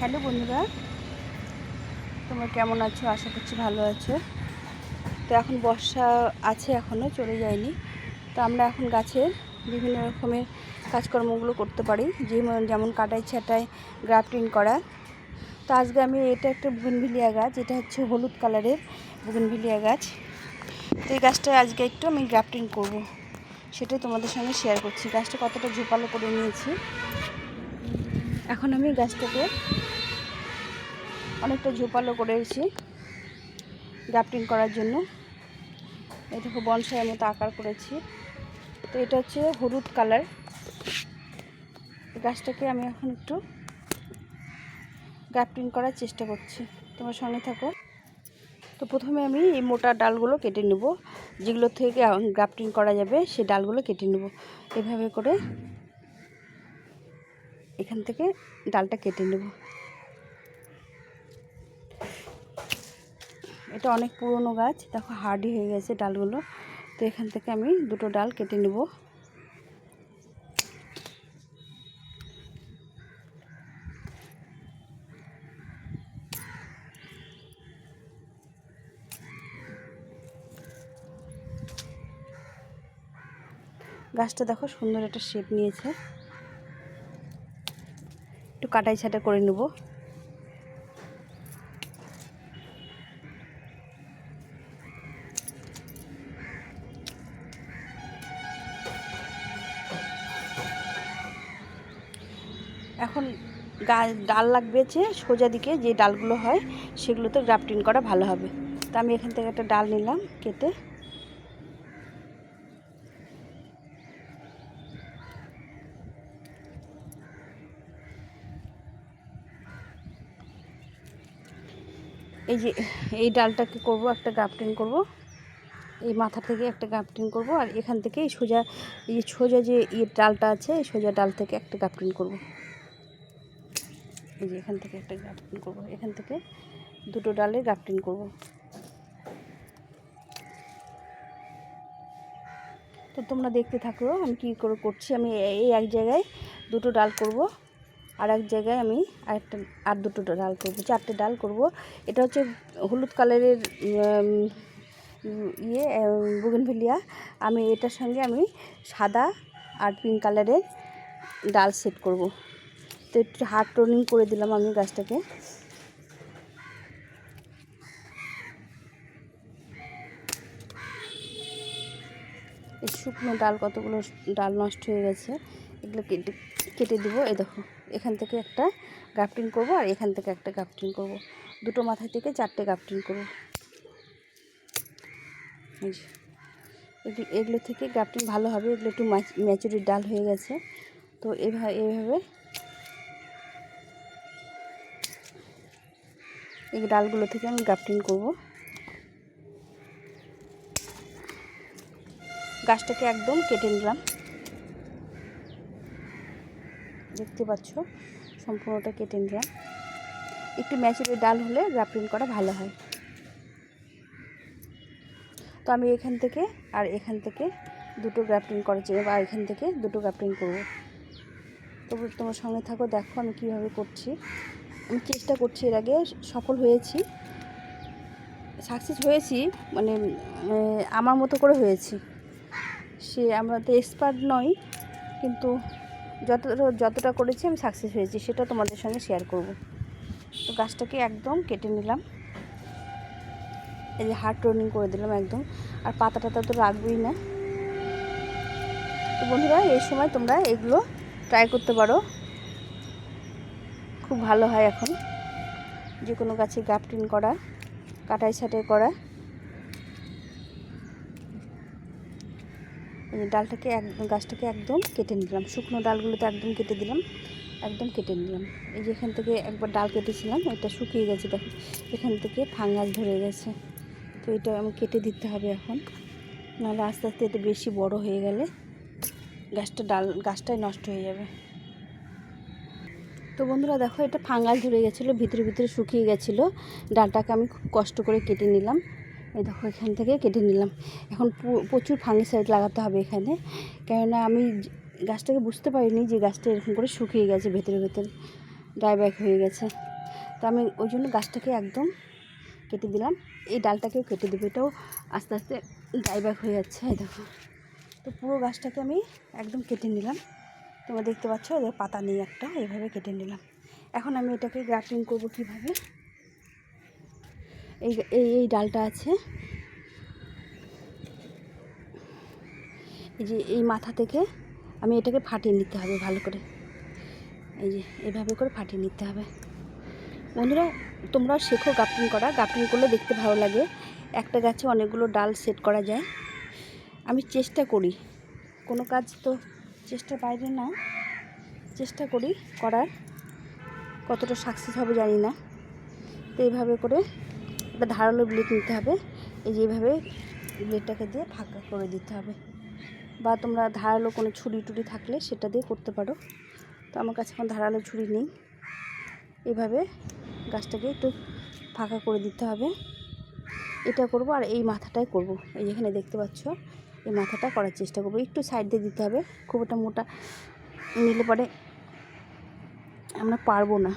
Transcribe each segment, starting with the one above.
Hello বন্ধুরা, তোমরা কেমন আছো? আশা করছি ভালো আছো। তো এখন বর্ষা আছে এখনও চলে যায়নি। তো আমরা এখন গাছের বিভিন্ন রকমের কাজকর্মগুলো করতে পারি। যেমন যেমন কাটাই, ছাটাই, গ্রাফটিং করা। তো আজকে আমি এটা একটা বুগনভিলিয়া গাছ এটা হচ্ছে হলুদ কালারের বুগনভিলিয়া গাছ। তো এই গাছটা আজকে একটু আমি গ্রাফটিং করব। সেটা তোমাদের সঙ্গে শেয়ার করছি। গাছটা কতটা ঝোপালো করে নিয়েছি। এখন আমি গাছটাকে অনেকটা ঝোপালো করেছি গ্রাফটিং করার জন্য। এটাকে বনসাইয়ের মতো আকার করেছি। তো এটা হচ্ছে হলুদ কালার। গাছটাকে আমি এখন একটু গ্রাফটিং করার চেষ্টা করছি। তোমার সঙ্গে থাকো। তো প্রথমে আমি এই মোটা ডালগুলো কেটে নেব। যেগুলো থেকে গ্রাফটিং করা যাবে সেই ডালগুলো কেটে নেব। এভাবে করে এখান থেকে ডালটা কেটে নেব। এটা অনেক পুরনো গাছ। দেখো হার্ডি হয়ে গেছে ডালগুলো। তো এখান থেকে আমি দুটো ডাল কেটে নেব। গাছটা দেখো সুন্দর একটা শেপ নিয়েছে। একটু কাটাই ছাটা করে নেব। এখন ডাল লাগবে হচ্ছে সোজা দিকে যে ডালগুলো হয়, সেগুলোতে গ্রাফটিং করা ভালো হবে। তা আমি এখান থেকে একটা ডাল নিলাম কেটে। এই যে, এই ডালটাকে করব, একটা গ্রাফটিং করব। এই মাথা থেকে একটা গ্রাফটিং করব, আর এখান থেকে সোজা, এই সোজা যে ইয়ে ডালটা আছে সোজা ডাল থেকে একটা গ্রাফটিং করব। এই যে এখান থেকে একটা গ্রাফটিং করব। এখান থেকে দুটো ডালে গ্রাফটিং করব। তো তোমরা দেখতে থাকো, আমি কী করে করছি। আমি এই এক জায়গায় দুটো ডাল করব, আর এক জায়গায় আমি আরেকটা, আর দুটো ডাল করব, চারটে ডাল করব। এটা হচ্ছে হলুদ কালারের ইয়ে বুগনভিলিয়া। আমি এটার সঙ্গে আমি সাদা আর পিঙ্ক কালারের ডাল সেট করব। তো একটু হার্ড টোনিং করে দিলাম আমি গাছটাকে। এই শুকনো ডাল কতগুলো ডাল নষ্ট হয়ে গেছে, এগুলো কেটে কেটে দেবো। এই দেখো, এখান থেকে একটা গ্রাফটিং করব আর এখান থেকে একটা গ্রাফটিং করব। দুটো মাথা থেকে চারটে গ্রাফটিং করব। এগুলো থেকে গ্রাফটিং ভালো হবে। এগুলো একটু ম্যাচুরির ডাল হয়ে গেছে। তো এভাবে এভাবে এই ডালগুলো থেকে আমি গ্রাফটিং করব। গাছটাকে একদম কেটে নিলাম। দেখতে পাচ্ছ, সম্পূর্ণটা কেটে নিলাম। একটু ম্যাচুরের ডাল হলে গ্রাফটিং করা ভালো হয়। তো আমি এখান থেকে আর এখান থেকে দুটো গ্রাফটিং করার জন্য, বা এখান থেকে দুটো গ্রাফটিং করব। তবু তোমার সঙ্গে থাকো, দেখো আমি কীভাবে করছি। আমি চেষ্টা করছি এর আগে সফল হয়েছি। সাকসেস হয়েছি মানে আমার মতো করে হয়েছি। সে আমরা তো এক্সপার্ট নই, কিন্তু যতটা যতটা করেছি আমি সাকসেস হয়েছি, সেটা তোমাদের সঙ্গে শেয়ার করব। তো গাছটাকে একদম কেটে নিলাম। এই যে হার্ড টোনিং করে দিলাম একদম। আর পাতা টাতা তো রাখবেই না। তো বন্ধুরা, এই সময় তোমরা এগুলো ট্রাই করতে পারো। খুব ভালো হয় এখন। যে কোনো গাছে গ্রাফটিং করা, কাটাই ছাটাই করা। ডালটাকে এক, গাছটাকে একদম কেটে নিলাম। শুকনো ডালগুলোতে একদম কেটে দিলাম, একদম কেটে নিলাম। এই যে এখান থেকে একবার ডাল কেটেছিলাম, ওইটা শুকিয়ে গেছে, দেখো। এখান থেকে ফাঙ্গাস ধরে গেছে। তো এটা আমি কেটে দিতে হবে এখন। নাহলে আস্তে আস্তে এটা বেশি বড় হয়ে গেলে গাছটা ডাল, গাছটাই নষ্ট হয়ে যাবে। তো বন্ধুরা দেখো, এটা ফাঙ্গাল ধরে গেছিল, ভিতরে ভিতরে শুকিয়ে গেছিল। ডালটাকে আমি খুব কষ্ট করে কেটে নিলাম। এই দেখো, এখান থেকে কেটে নিলাম। এখন প্রচুর ফাঙ্গিসাইড লাগাতে হবে এখানে। কেননা আমি গাছটাকে বুঝতে পারিনি যে গাছটা এরকম করে শুকিয়ে গেছে, ভেতরে ভেতরে ড্রাইব্যাক হয়ে গেছে। তো আমি ওই জন্য গাছটাকে একদম কেটে দিলাম। এই ডালটাকেও কেটে দেবো, এটাও আস্তে আস্তে ড্রাইব্যাক হয়ে যাচ্ছে, এই দেখো। তো পুরো গাছটাকে আমি একদম কেটে নিলাম। তোমরা দেখতে পাচ্ছ এদের পাতা নেই একটা এইভাবে কেটে নিলাম। এখন আমি এটাকে গ্রাফটিং করব কীভাবে? এই এই এই ডালটা আছে। এই যে এই মাথা থেকে আমি এটাকে ফাটিয়ে নিতে হবে ভালো করে। এই যে এভাবে করে ফাটিয়ে নিতে হবে। বন্ধুরা তোমরাও শেখো গাপটিং করা। গাপটিং করলে দেখতে ভালো লাগে। একটা গাছে অনেকগুলো ডাল সেট করা যায়। আমি চেষ্টা করি। কোনো কাজ তো চেষ্টার বাইরে না, চেষ্টা করি করার। কতটা সাকসেস হবে জানি না। তো এইভাবে করে একটা ধারালো ব্লেড নিতে হবে। এই যে এইভাবে ব্লেডটাকে দিয়ে ফাঁকা করে দিতে হবে। বা তোমরা ধারালো কোনো ছুরি টুরি থাকলে সেটা দিয়ে করতে পারো। তো আমার কাছে এখন ধারালো ছুরি নেই। এভাবে গাছটাকে একটু ফাঁকা করে দিতে হবে। এটা করব আর এই মাথাটাই করব। এই যেখানে দেখতে পাচ্ছ এই মাথাটা করার চেষ্টা করব। একটু সাইড দিয়ে দিতে হবে, খুব একটা মোটা নিলে পরে আমরা পারব না।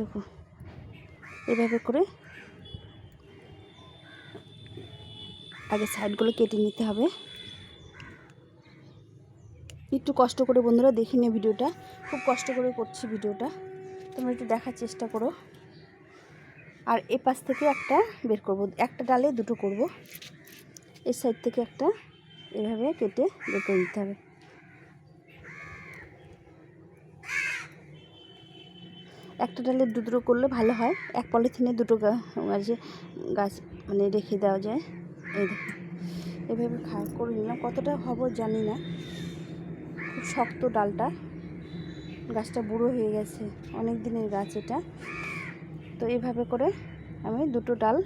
দেখো, এভাবে করে আগে সাইডগুলো কেটে নিতে হবে। একটু কষ্ট করে বন্ধুরা দেখে নিয়ে ভিডিওটা। খুব কষ্ট করে করছি ভিডিওটা। তোমরা একটু দেখার চেষ্টা করো। আর এ পাশ থেকে একটা বের করব। একটা ডালে দুটো করব। এই সাইড থেকে একটা এভাবে কেটে বের করে দিতে হবে। একটা ডালে দুটো করলে ভালো হয়। এক পলিথিনে দুটো গাছে গাছ মানে রেখে দেওয়া যায়। এই এভাবে খা করে নিলাম। কতটা হব জানি না। খুব শক্ত ডালটা। গাছটা বুড়ো হয়ে গেছে। অনেক দিনের গাছ এটা। তো এভাবে করে আমি দুটো ডাল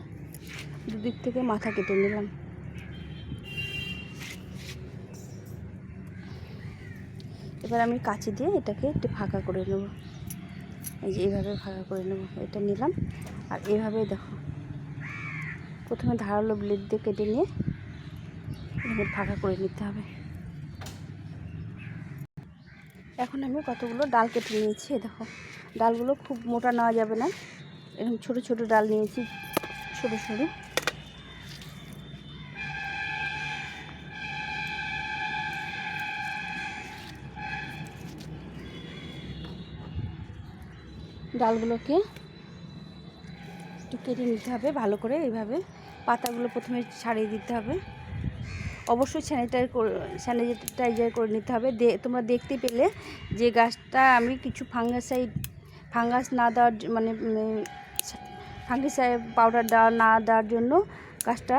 দুদিক থেকে মাথা কেটে নিলাম। এবার আমি কাঁচি দিয়ে এটাকে একটু ফাঁকা করে নেব। এই যে এইভাবে ফাঁকা করে নেব, এটা নিলাম। আর এইভাবেই দেখো, প্রথমে ধারালো ব্লেড দিয়ে কেটে নিয়ে এভাবে ফাঁকা করে নিতে হবে। এখন আমি কতগুলো ডাল কেটে নিয়েছি দেখো। ডালগুলো খুব মোটা নেওয়া যাবে না। এরকম ছোট ছোট ডাল নিয়েছি সরু সরু ডালগুলোকে একটু কেটে নিতে হবে ভালো করে এইভাবে। পাতাগুলো প্রথমে ছাড়িয়ে দিতে হবে। অবশ্যই স্যানিটাইজ স্যানিটাইজার করে নিতে হবে। তোমরা দেখতে পেলে যে গাছটা আমি কিছু ফাঙ্গাসাইড ফাঙ্গাস না দেওয়ার মানে ফাঙ্গিসাইড পাউডার দেওয়া না দেওয়ার জন্য গাছটা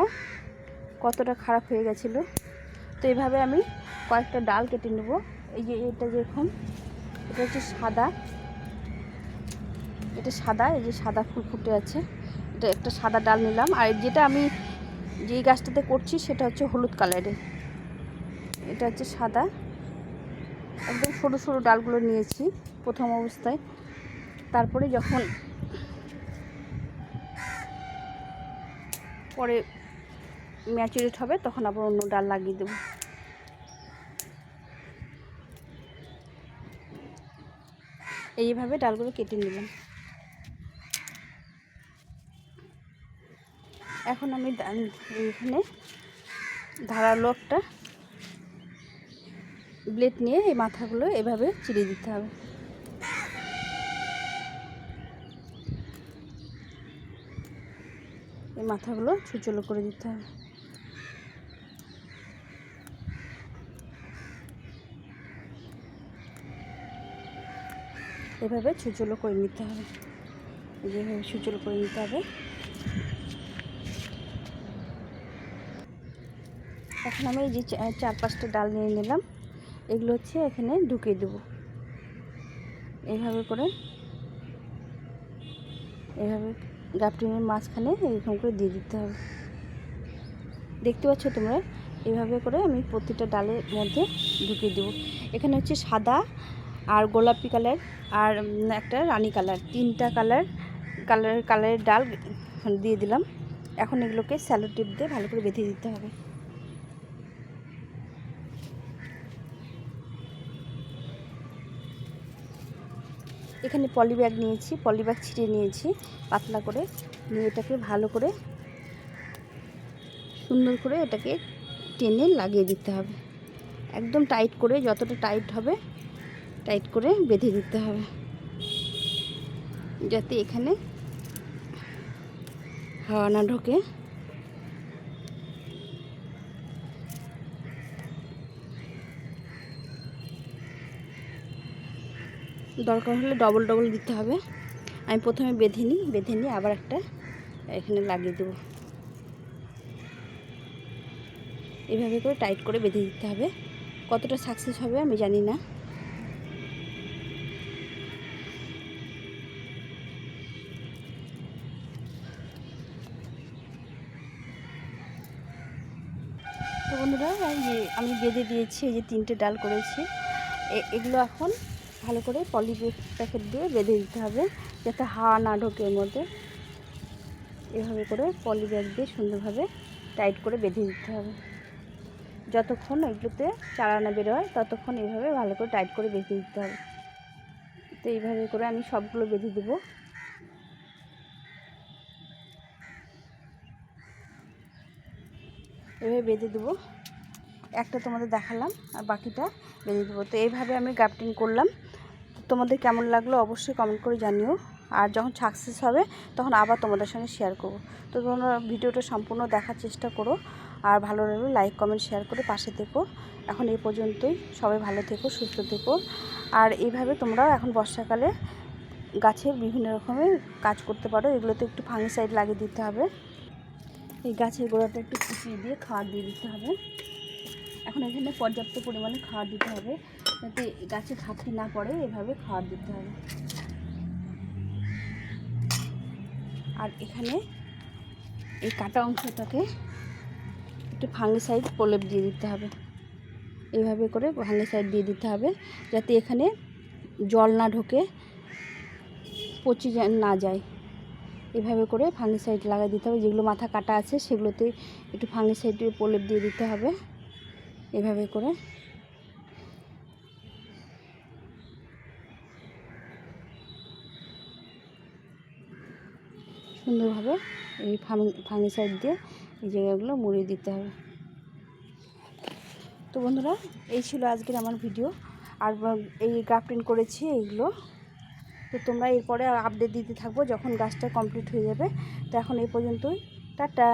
কতটা খারাপ হয়ে গেছিল। তো এইভাবে আমি কয়েকটা ডাল কেটে নেব। এই যে এটা যেরকম, এটা হচ্ছে সাদা। এটা সাদা, এই যে সাদা ফুল ফুটে আছে। এটা একটা সাদা ডাল নিলাম। আর যেটা আমি যে গাছটাতে করছি সেটা হচ্ছে হলুদ কালারের এটা হচ্ছে সাদা। একদম সরু সরু ডালগুলো নিয়েছি প্রথম অবস্থায়। তারপরে যখন পরে ম্যাচুরেট হবে, তখন আবার অন্য ডাল লাগিয়ে দেবো। এইভাবে ডালগুলো কেটে নিলাম। এখন আমি এইখানে ধারালো একটা ব্লেড নিয়ে এই মাথাগুলো এভাবে চিড়ে দিতে হবে। এই মাথাগুলো ছুচলো করে দিতে হবে। এভাবে ছুচলো করে নিতে হবে। যেভাবে ছুচলো করে নিতে হবে। এখন আমি এই যে চার পাঁচটা ডাল নিয়ে নিলাম। এগুলো হচ্ছে এখানে ঢুকিয়ে দেবো। এইভাবে করে, এভাবে গাপটিনের মাঝখানে এরকম করে দিয়ে দিতে হবে। দেখতে পাচ্ছ তোমরা? এভাবে করে আমি প্রতিটা ডালের মধ্যে ঢুকিয়ে দেবো। এখানে হচ্ছে সাদা আর গোলাপি কালার আর একটা রানী কালার। তিনটা কালার কালার, কালারের ডাল দিয়ে দিলাম। এখন এগুলোকে স্যালো টিপ দিয়ে ভালো করে বেঁধে দিতে হবে। এখানে পলি ব্যাগ নিয়েছি, পলি ব্যাগ ছিঁড়ে নিয়েছি, পাতলা করে নিয়ে এটাকে ভালো করে সুন্দর করে এটাকে টেনে লাগিয়ে দিতে হবে। একদম টাইট করে যতটা টাইট হবে, টাইট করে বেঁধে দিতে হবে। যাতে এখানে হাওয়া না ঢোকে। দরকার হলে ডবল ডবল দিতে হবে। আমি প্রথমে বেঁধে নিই, বেঁধে নিয়ে আবার একটা এখানে লাগিয়ে দেবো। এভাবে করে টাইট করে বেঁধে দিতে হবে। কতটা সাকসেস হবে আমি জানি না। তো বন্ধুরা আমি বেঁধে দিয়েছি, এই যে তিনটে ডাল করেছি। এগুলো এখন ভালো করে পলি প্যাকেট দিয়ে বেঁধে দিতে হবে, যাতে হাওয়া না ঢোকে এর মধ্যে। এভাবে করে পলি ব্যাগ দিয়ে সুন্দরভাবে টাইট করে বেঁধে দিতে হবে। যতক্ষণ এগুলোতে চারা না বেরোয় ততক্ষণ এইভাবে ভালো করে টাইট করে বেঁধে দিতে হবে। তো এইভাবে করে আমি সবগুলো বেঁধে দেবো। এভাবে বেঁধে দেবো। একটা তোমাদের দেখালাম, আর বাকিটা বেঁধে দেবো। তো এইভাবে আমি গ্রাফটিং করলাম। তোমাদের কেমন লাগল অবশ্যই কমেন্ট করে জানিও। আর যখন সাকসেস হবে, তখন আবার তোমাদের সঙ্গে শেয়ার করব। তো তোমরা ভিডিওটা সম্পূর্ণ দেখার চেষ্টা করো। আর ভালো লাগলে লাইক কমেন্ট শেয়ার করে পাশে থেকো। এখন এই পর্যন্তই। সবাই ভালো থেকো, সুস্থ থেকো। আর এইভাবে তোমরা এখন বর্ষাকালে গাছের বিভিন্ন রকমের কাজ করতে পারো। এগুলোতে একটু ফাঙ্গিসাইড লাগিয়ে দিতে হবে। এই গাছের গোড়াটা একটু কুচিয়ে দিয়ে খাওয়ার দিয়ে দিতে হবে। এখন এখানে পর্যাপ্ত পরিমাণে খাওয়ার দিতে হবে। যাতে গাছে ঘাটতি না পড়ে এভাবে খাওয়ার দিতে হবে। আর এখানে এই কাটা অংশটাকে একটু ফাঙ্গিসাইড প্রলেপ দিয়ে দিতে হবে। এইভাবে করে ফাঙ্গিসাইড দিয়ে দিতে হবে যাতে এখানে জল না ঢোকে, পচে না যায়। এভাবে করে ফাঙ্গিসাইড লাগিয়ে দিতে হবে। যেগুলো মাথা কাটা আছে সেগুলোতে একটু ফাঙ্গিসাইডের প্রলেপ দিয়ে দিতে হবে। এভাবে করে সুন্দরভাবে এই ফার্নিচার দিয়ে এই জায়গাগুলো মুড়িয়ে দিতে হবে। তো বন্ধুরা, এই ছিল আজকের আমার ভিডিও। আর এই গ্রাফটিং করেছি এইগুলো। তো তোমরা এরপরে আপডেট দিতে থাকব যখন গাছটা কমপ্লিট হয়ে যাবে। তো এখন এই পর্যন্তই। টাটা!